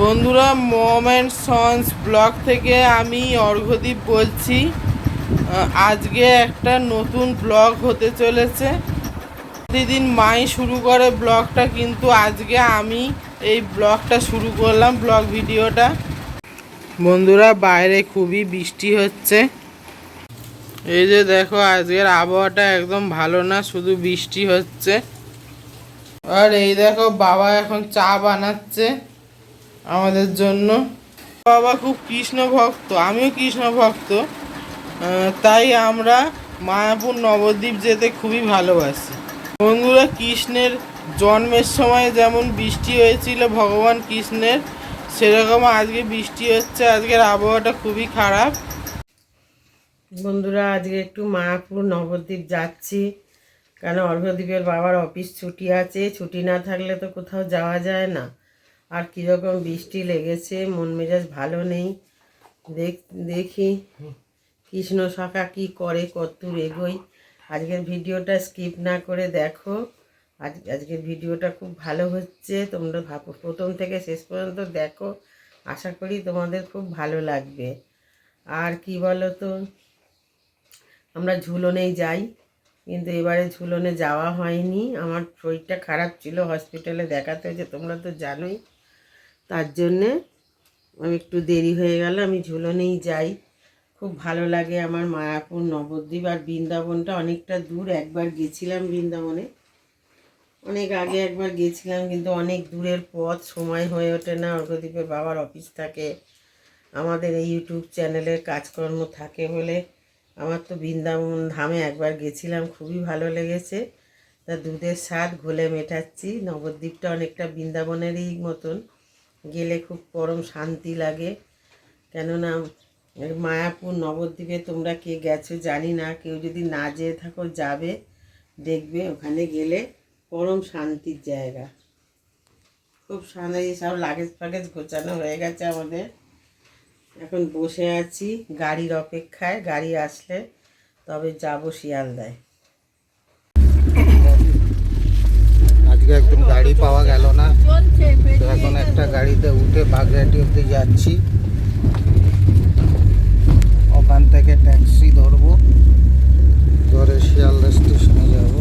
বন্ধুরা মম and sons blog থেকে আমি অর্ঘদীপ বলছি। আজকে একটা নতুন ব্লগ হতে চলেছে। প্রতিদিন মাই শুরু করে ব্লগটা, কিন্তু আজকে আমি এই ব্লগটা শুরু করলাম, ব্লগ ভিডিওটা। বন্ধুরা, বাইরে খুবই বৃষ্টি হচ্ছে। এই যে দেখো, আজকের আবহাওয়াটা একদম ভালো না, শুধু বৃষ্টি হচ্ছে। আর এই দেখো, বাবা এখন চা বানাচ্ছে। আমাদের জন্য। বাবা খুব কৃষ্ণ ভক্ত, আমিও কৃষ্ণ ভক্ত। তাই আমরা মায়াপুর নবদ্বীপ যেতে খুবই ভালোবাসি। বন্ধুরা, কৃষ্ণের জন্মের সময় যেমন বৃষ্টি হয়েছিল ভগবান কৃষ্ণের, সেরকম আজকে বৃষ্টি হচ্ছে, আজকের আবহাওয়াটা খুবই খারাপ। বন্ধুরা, আজকে একটু মায়াপুর নবদ্বীপ যাচ্ছি কেন অর্ঘদ্বীপের বাবার অফিস ছুটি আছে, ছুটি না থাকলে তো কোথাও যাওয়া যায় না। আর কীরকম বৃষ্টি লেগেছে, মন মেজাজ ভালো নেই। দেখ, দেখি কৃষ্ণ শাখা কী করে কতদূর এগোই আজকের ভিডিওটা স্কিপ না করে দেখো। আজ, আজকের ভিডিওটা খুব ভালো হচ্ছে। তোমরা ভাবো, প্রথম থেকে শেষ পর্যন্ত দেখো। আশা করি তোমাদের খুব ভালো লাগবে। আর কি বলো তো আমরা ঝুলনেই যাই, কিন্তু এবারে ঝুলনে যাওয়া হয়নি। আমার শরীরটা খারাপ ছিল হসপিটালে দেখাতে হয়েছে, তোমরা তো জানোই। তার জন্যে আমি একটু দেরি হয়ে গেল, আমি ঝুলনেই যাই। খুব ভালো লাগে আমার মায়াপুর নবদ্বীপ আর বৃন্দাবনটা অনেকটা দূর। একবার গেছিলাম বৃন্দাবনে, অনেক আগে একবার গেছিলাম, কিন্তু অনেক দূরের পথ, সময় হয়ে ওঠে না। অর্ঘদ্বীপের বাবার অফিস থাকে, আমাদের এই ইউটিউব চ্যানেলের কাজকর্ম থাকে বলে আমার তো বৃন্দাবন ধামে একবার গেছিলাম, খুবই ভালো লেগেছে। তা দুধের স্বাদ ঘোলে মেটাচ্ছি, নবদ্বীপটা অনেকটা বৃন্দাবনেরই মতন। গেলে খুব পরম শান্তি লাগে। কেননা মায়াপুর নবদ্বীপে তোমরা কে গেছো জানি না। কেউ যদি না যেয়ে থাকো, যাবে, দেখবে, ওখানে গেলে পরম শান্তির জায়গা। খুব শান্তি, সব লাগেজ ফাগেজ গোছানো হয়ে গেছে আমাদের। এখন বসে আছি, গাড়ির অপেক্ষায়, গাড়ি আসলে তবে যাব শিয়ালদায়। আজকে একদম গাড়ি পাওয়া গেল না। এখন একটা গাড়িতে উঠে বাগরাটি অব্দি যাচ্ছি। ওখান থেকে ট্যাক্সি ধরবো। ধরে শিয়ালদা স্টেশনে যাব।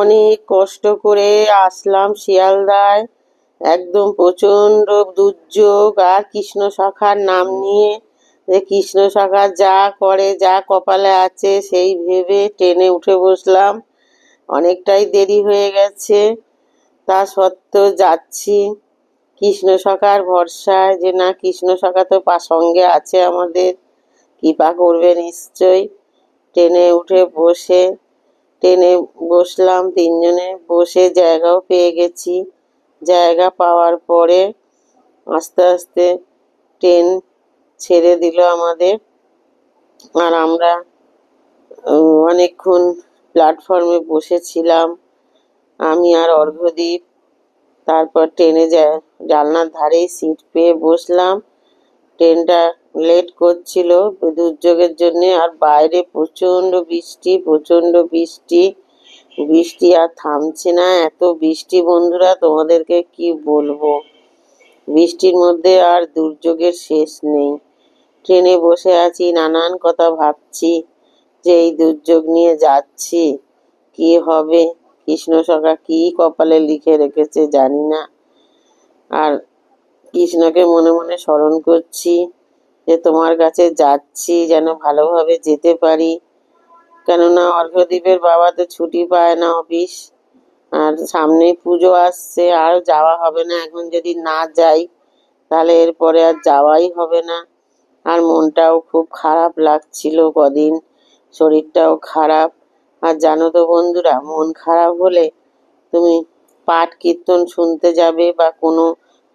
অনেক কষ্ট করে আসলাম শিয়ালদায়। একদম প্রচণ্ড দুর্যোগ আর কৃষ্ণ শাখার নাম নিয়ে যে কৃষ্ণ শাখা যা করে, যা কপালে আছে সেই ভেবে ট্রেনে উঠে বসলাম। অনেকটাই দেরি হয়ে গেছে, তা সত্ত্বেও যাচ্ছি। কৃষ্ণ শাখার ভরসায় যে না, কৃষ্ণ শাখা তো সঙ্গে আছে আমাদের, কৃপা করবে নিশ্চয়ই। ট্রেনে উঠে বসে ট্রেনে বসলাম, তিনজনে বসে জায়গাও পেয়ে গেছি। জায়গা পাওয়ার পরে আস্তে আস্তে ট্রেন ছেড়ে দিল আমাদের। আর আমরা অনেকক্ষণ প্ল্যাটফর্মে বসেছিলাম। আমি আর অর্ঘ্যদীপ, তারপর ট্রেনে জানলার ধারেই সিট পেয়ে বসলাম। ট্রেনটা লেট করছিল দুর্যোগের জন্য। আর বাইরে প্রচণ্ড বৃষ্টি প্রচণ্ড বৃষ্টি। বৃষ্টি আর থামছে না। এত বৃষ্টি বন্ধুরা, তোমাদেরকে কি বলব? বৃষ্টির মধ্যে আর দুর্যোগের শেষ নেই। ট্রেনে বসে আছি, নানান কথা ভাবছি যে এই দুর্যোগ নিয়ে যাচ্ছি। কি হবে? কৃষ্ণ সখা কি কপালে লিখে রেখেছে জানি না। আর কৃষ্ণকে মনে মনে স্মরণ করছি। যে তোমার কাছে যাচ্ছি যেন ভালোভাবে যেতে পারি। কেননা অর্ঘ্যদ্বীপের বাবা তো ছুটি পায় না অফিস, আর সামনেই পুজো আসছে, আর যাওয়া হবে না। এখন যদি না যাই, তাহলে এরপরে আর যাওয়াই হবে না। আর মনটাও খুব খারাপ লাগছিল কদিন, শরীরটাও খারাপ। আর জানো তো বন্ধুরা, মন খারাপ হলে তুমি পাঠ কীর্তন শুনতে যাবে বা কোনো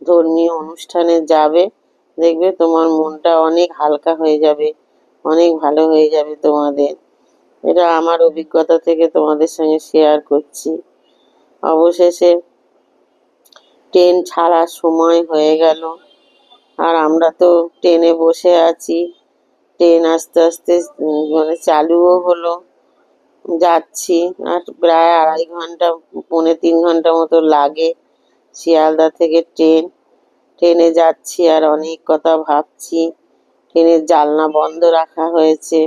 ধর্মীয় অনুষ্ঠানে যাবে। দেখবে তোমার মনটা অনেক হালকা হয়ে যাবে, অনেক ভালো হয়ে যাবে তোমাদের। এটা আমার অভিজ্ঞতা থেকে তোমাদের সঙ্গে শেয়ার করছি। অবশেষে ট্রেন ছাড়ার সময় হয়ে গেল। আর আমরা তো ট্রেনে বসে আছি। ট্রেন আস্তে আস্তে মানে চালুও হলো। যাচ্ছি, আর প্রায় আড়াই ঘণ্টা, পৌনে তিন ঘণ্টা মতো লাগে শিয়ালদা থেকে ট্রেন ট্রেনে যাচ্ছি আর অনেক কথা ভাবছি। ট্রেনের জানলা বন্ধ রাখা হয়েছে,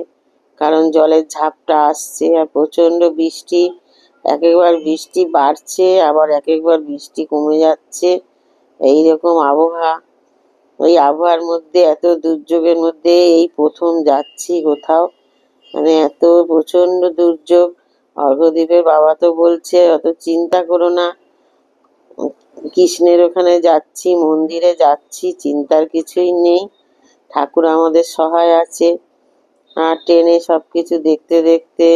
কারণ জলের ঝাপটা আসছে আর প্রচণ্ড বৃষ্টি। এক একবার বৃষ্টি বাড়ছে, আবার এক একবার বৃষ্টি কমে যাচ্ছে। এই রকম আবহাওয়া। ওই আবহাওয়ার মধ্যে, এত দুর্যোগের মধ্যে এই প্রথম যাচ্ছি কোথাও। মানে এত প্রচণ্ড দুর্যোগ। অর্ঘদ্বীপের বাবা তো বলছে, অত চিন্তা করো না। কৃষ্ণের ওখানে যাচ্ছি, মন্দিরে যাচ্ছি, চিন্তার কিছুই নেই। ঠাকুর আমাদের সহায় আছে। আর ট্রেনে সব কিছু দেখতে দেখতে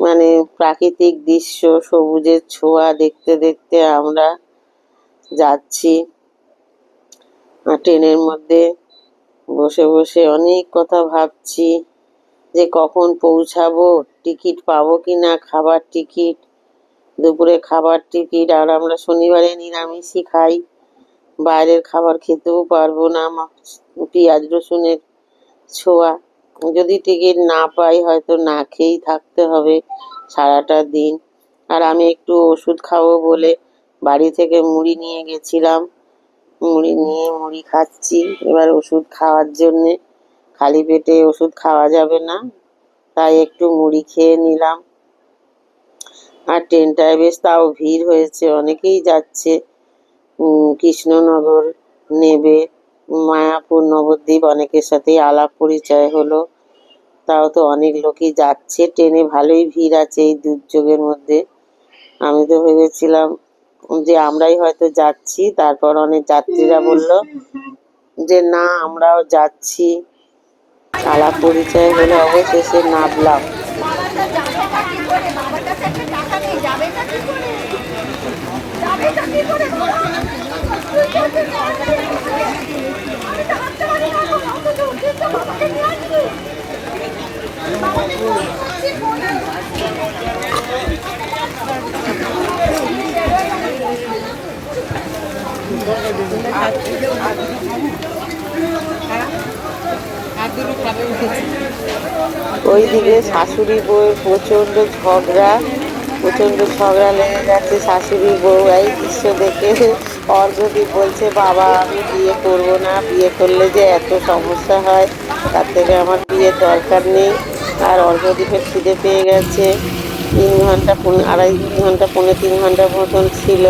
মানে প্রাকৃতিক দৃশ্য, সবুজের ছোঁয়া দেখতে দেখতে আমরা যাচ্ছি। আর ট্রেনের মধ্যে বসে বসে অনেক কথা ভাবছি যে কখন পৌঁছাবো, টিকিট পাবো কি না খাবার টিকিট দুপুরে খাবার টিকিট আর আমরা শনিবারে নিরামিষই খাই। বাইরের খাবার খেতেও পারব না। পেঁয়াজ রসুনের ছোঁয়া। যদি টিকিট না পাই, হয়তো না খেয়েই থাকতে হবে সারাটা দিন। আর আমি একটু ওষুধ খাব বলে বাড়ি থেকে মুড়ি নিয়ে গেছিলাম। মুড়ি নিয়ে মুড়ি খাচ্ছি। এবার ওষুধ খাওয়ার জন্যে খালি পেটে ওষুধ খাওয়া যাবে না। তাই একটু মুড়ি খেয়ে নিলাম। আর ট্রেনটায় বেশ তাও ভিড় হয়েছে, অনেকেই যাচ্ছে। কৃষ্ণনগর নেবে, মায়াপুর নবদ্বীপ অনেকের সাথেই আলাপ পরিচয় হলো। তাও তো অনেক লোকই যাচ্ছে ট্রেনে ভালোই ভিড় আছে এই দুর্যোগের মধ্যে। আমি তো ভেবেছিলাম যে আমরাই হয়তো যাচ্ছি, তারপর অনেক যাত্রীরা বলল যে না, আমরাও যাচ্ছি। আলাপ পরিচয় হলে অবশেষে নামলাম। ওইদিকে শাশুড়ি বউয়ের প্রচণ্ড ঝগড়া। প্রচণ্ড ঝগড়া লেগে গেছে, শাশুড়ি বউ এই দৃশ্য দেখে অর্ঘদীপ বলছে, বাবা, আমি বিয়ে করব না। বিয়ে করলে যে এত সমস্যা হয়, তার থেকে আমার বিয়ের দরকার নেই। আর অর্ঘদীপের খিদে পেয়ে গেছে। তিন ঘণ্টা আড়াই ঘণ্টা, পৌনে তিন ঘণ্টা মতন ছিল।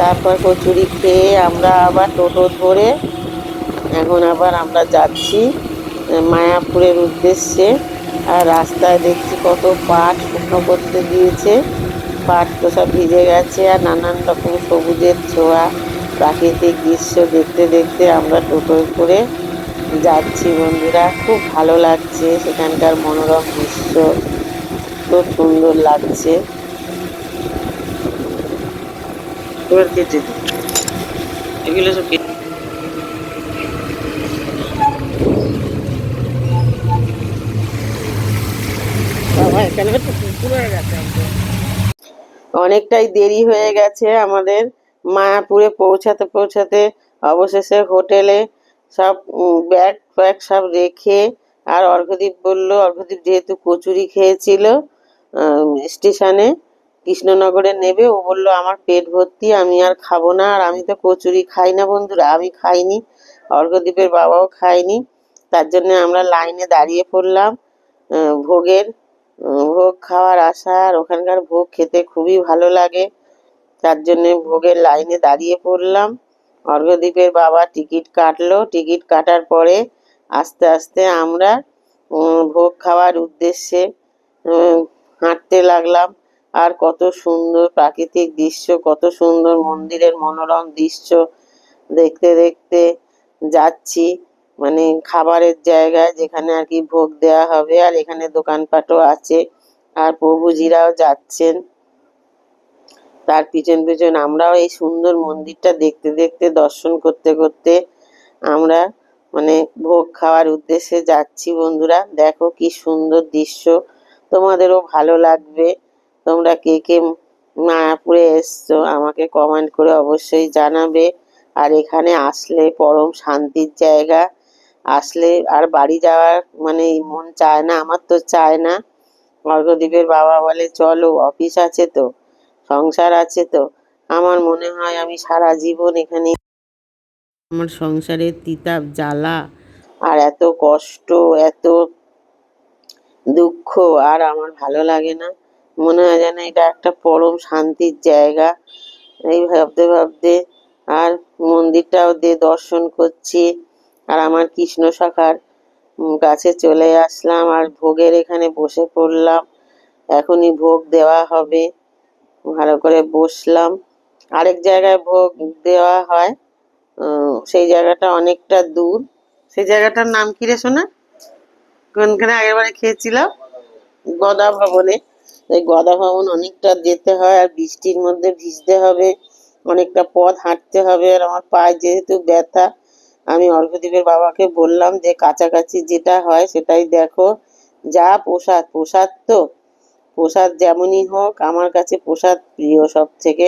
তারপর কচুরি খেয়ে আমরা আবার টোটো ধরে এখন আবার আমরা যাচ্ছি, মায়াপুরের উদ্দেশ্যে। আর রাস্তায় দেখছি কত পাট শুকনো করতে দিয়েছে। পাট তো সব ভিজে গেছে আর নানান রকম সবুজের ছোঁয়া, প্রাকৃতিক দৃশ্য দেখতে দেখতে আমরা টোটোয় করে যাচ্ছি বন্ধুরা। খুব ভালো লাগছে সেখানকার মনোরম দৃশ্য। খুব সুন্দর লাগছে। এগুলো সব কেটে বাবা, এখানে তো পুকুর হয়ে গেছে একদম। অনেকটাই দেরি হয়ে গেছে আমাদের মায়াপুরে পৌঁছাতে পৌঁছাতে অবশেষে হোটেলে সব ব্যাগ ফ্যাগ সব রেখে আর অর্ঘদীপ বলল অর্ঘদীপ যেহেতু কচুরি খেয়েছিল স্টেশনে কৃষ্ণনগরে নেবে। ও বলল, আমার পেট ভর্তি, আমি আর খাব না, আর আমি তো কচুরি খাই না বন্ধুরা, আমি খাইনি অর্ঘদীপের বাবাও খায়নি। তার জন্য আমরা লাইনে দাঁড়িয়ে পড়লাম ভোগের ভোগ খাওয়ার আশা আর ওখানকার ভোগ খেতে খুবই ভালো লাগে। তার জন্য ভোগের লাইনে দাঁড়িয়ে পড়লাম। অর্ঘদ্বীপের বাবা টিকিট কাটলো। টিকিট কাটার পরে আস্তে আস্তে আমরা ভোগ খাওয়ার উদ্দেশ্যে হাঁটতে লাগলাম। আর কত সুন্দর প্রাকৃতিক দৃশ্য, কত সুন্দর মন্দিরের মনোরম দৃশ্য দেখতে দেখতে যাচ্ছি। মানে খাবারের জায়গায় যেখানে আর কি ভোগ দেওয়া হবে আর এখানে দোকানপাটও আছে। আর প্রভুজিরাও যাচ্ছেন। তার পিছন পিছন আমরাও এই সুন্দর মন্দিরটা দেখতে দেখতে, দর্শন করতে করতে আমরা মানে ভোগ খাওয়ার উদ্দেশ্যে যাচ্ছি বন্ধুরা। দেখো কি সুন্দর দৃশ্য। তোমাদেরও ভালো লাগবে। তোমরা কে কে মায়াপুরে এসছো আমাকে কমেন্ট করে অবশ্যই জানাবে। আর এখানে আসলে পরম শান্তির জায়গা। আসলে আর বাড়ি যাওয়ার মানে মন চায় না, আমার তো চায় না। অর্ঘদ্বীপের বাবা বলে, চলো, অফিস আছে তো, সংসার আছে তো। আমার মনে হয় আমি সারা জীবন এখানে আমার সংসারের তিতাব জ্বালা আর এত কষ্ট, এত দুঃখ আর আমার ভালো লাগে না। মনে হয় যেন এটা একটা পরম শান্তির জায়গা। এই ভাবতে ভাবতে আর মন্দিরটাও দিয়ে দর্শন করছি। আর আমার কৃষ্ণ শাখার কাছে চলে আসলাম আর ভোগের এখানে বসে পড়লাম। এখনই ভোগ দেওয়া হবে। ভালো করে বসলাম। আরেক জায়গায় ভোগ দেওয়া হয়। সেই জায়গাটা অনেকটা দূর। সেই জায়গাটার নাম কি রে শোনা কোনখানে আগেরবারে খেয়েছিলাম? গদা ভবনে। এই গদা ভবন অনেকটা যেতে হয় আর বৃষ্টির মধ্যে ভিজতে হবে। অনেকটা পথ হাঁটতে হবে আর আমার পায়ে যেহেতু ব্যথা আমি অর্ঘদ্বীপের বাবাকে বললাম যে, কাছাকাছি যেটা হয় সেটাই দেখো। যা প্রসাদ প্রসাদ তো? প্রসাদ যেমনই হোক, আমার কাছে প্রসাদ প্রিয় সব থেকে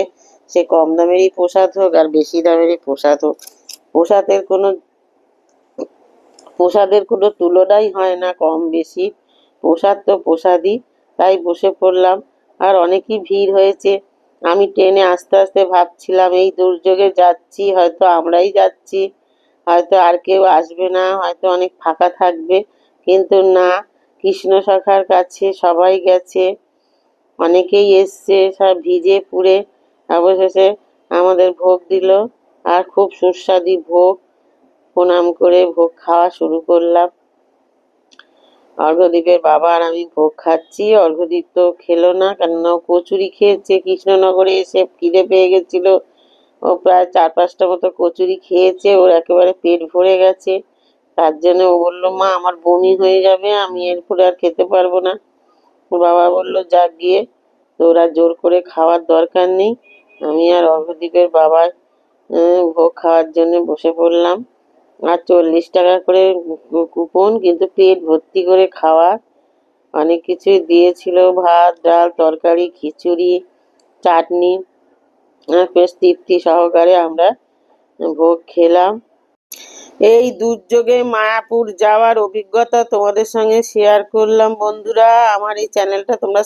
সে কম দামেরই প্রসাদ হোক আর বেশি দামেরই প্রসাদ হোক। প্রসাদের কোনো প্রসাদের কোনো তুলনাই হয় না কম বেশি। প্রসাদ তো প্রসাদই, তাই বসে পড়লাম। আর অনেকই ভিড় হয়েছে। আমি ট্রেনে আস্তে আস্তে ভাবছিলাম, এই দুর্যোগে যাচ্ছি, হয়তো আমরাই যাচ্ছি। হয়তো আর কেউ আসবে না, হয়তো অনেক ফাঁকা থাকবে। কিন্তু না, কৃষ্ণ শাখার কাছে সবাই গেছে, অনেকেই এসছে, সব ভিজে পুড়ে অবশেষে আমাদের ভোগ দিল। আর খুব সুস্বাদু ভোগ, প্রণাম করে ভোগ খাওয়া শুরু করলাম। অর্ঘদ্বীপের বাবা আর আমি ভোগ খাচ্ছি। অর্ঘদ্বীপ তো খেলো না, কেননা কচুরি খেয়েছে। কৃষ্ণনগরে এসে খিদে পেয়ে গেছিল। ও প্রায় চার পাঁচটা মতো কচুরি খেয়েছে, ওর একেবারে পেট ভরে গেছে। তার জন্য ও বলল, মা, আমার বমি হয়ে যাবে, আমি এরপরে আর খেতে পারব না। ওর বাবা বলল, যাক গিয়ে তো ওরা জোর করে খাওয়ার দরকার নেই। আমি আর অর্ঘদ্বীপের বাবার ভোগ খাওয়ার জন্য বসে পড়লাম। আর চল্লিশ টাকা করে কুপন, কিন্তু পেট ভর্তি করে খাওয়া। অনেক কিছুই দিয়েছিল, ভাত, ডাল, তরকারি, খিচুড়ি, চাটনি। বেশ তৃপ্তি সহকারে আমরা ভোগ খেলাম। এই দুর্যোগে মায়াপুর যাওয়ার অভিজ্ঞতা তোমাদের সঙ্গে শেয়ার করলাম। বন্ধুরা, আমার এই চ্যানেলটা তোমরা